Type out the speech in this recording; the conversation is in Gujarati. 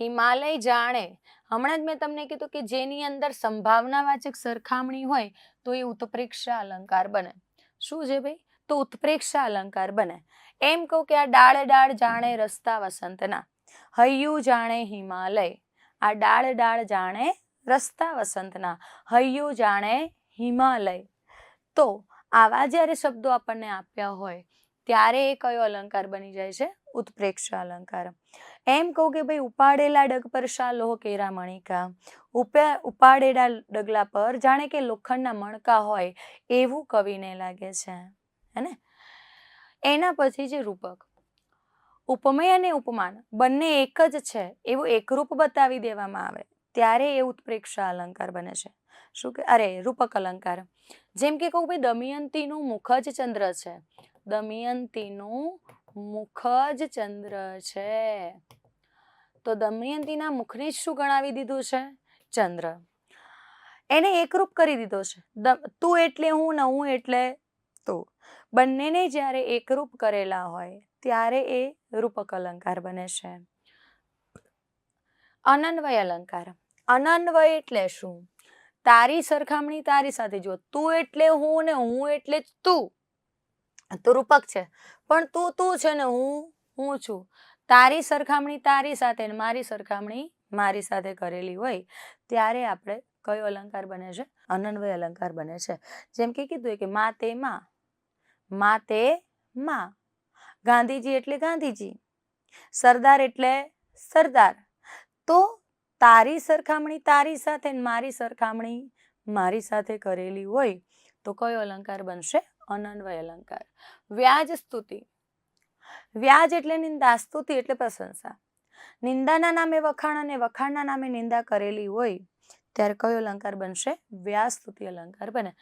હિમાલય જાણે. હમણાં જ મેં તમને કીધું કે જેની અંદર સંભાવનાવાચક સરખામણી હોય, તો એ ઉત્પ્રેક્ષા અલંકાર બને. શું છે ભાઈ? તો ઉત્પ્રેક્ષા અલંકાર બને. એમ કહું કે આ ડાળ ડાળ જાણે રસ્તા વસંતના. હૈયું જાણે હિમાલય. આ ડાળ ડાળ જાણે રસ્તા વસંતના. હૈયું જાણે હિમાલય. તો આવા જ્યારે શબ્દો આપણને આપ્યા હોય, ત્યારે એ કયો અલંકાર બની જાય છે? ઉત્પ્રેક્ષા અલંકાર એમ કહું કે ભાઈ, ઉપાડેલા ડગ પર શા લોહ કેરા મણિકા. ઉપા, ઉપાડેલા ડગલા પર જાણે કે લોખંડના મણકા હોય એવું કવિને લાગે છે, હે એના પછી જે રૂપક. ઉપમેય અને ઉપમાન બંને એક જ છે એવું એકરૂપ બતાવી દેવામાં આવે. ત્યારે એ ઉત્પ્રેક્ષા અલંકાર બને છે. શું કે, અરે, રૂપક અલંકાર. જેમ કે કહું ભાઈ દમયંતીનું મુખ જ ચંદ્ર છે. દમયંતીનું મુખ જ ચંદ્ર છે. તો દમયંતીના મુખને જ શું ગણાવી દીધું છે? ચંદ્ર. એને એકરૂપ કરી દીધો છે. તું એટલે હું ને હું એટલે તું. બંનેને જ્યારે એકરૂપ કરેલા હોય, ત્યારે એ રૂપક અલંકાર બને છે. અનન્વય અલંકાર. અનન્વય એટલે શું? તારી સરખામણી તારી સાથે. જો તું એટલે હું ને હું એટલે તું તો રૂપક છે. પણ તું તું છે ને હું હું છું. તારી સરખામણી તારી સાથે ને મારી સરખામણી મારી સાથે કરેલી હોય ત્યારે આપણે કયો અલંકાર બને છે? અનન્વય અલંકાર બને છે. જેમ કે કીધું કે મા તે મા મા તે મા, ગાંધીજી એટલે ગાંધીજી, સરદાર એટલે સરદાર. તો તારી સરખામણી તારી સાથે ને મારી સરખામણી મારી સાથે કરેલી હોય તો કયો અલંકાર બનશે? અનન્વય અલંકાર વ્યાજ સ્તુતિ. વ્યાજ એટલે નિંદા, સ્તુતિ એટલે પ્રશંસા. નિંદાના નામે વખાણ અને વખાણના નામે નિંદા કરેલી હોય, ત્યારે કયો અલંકાર બનશે? વ્યાજ સ્તુતિ અલંકાર બને.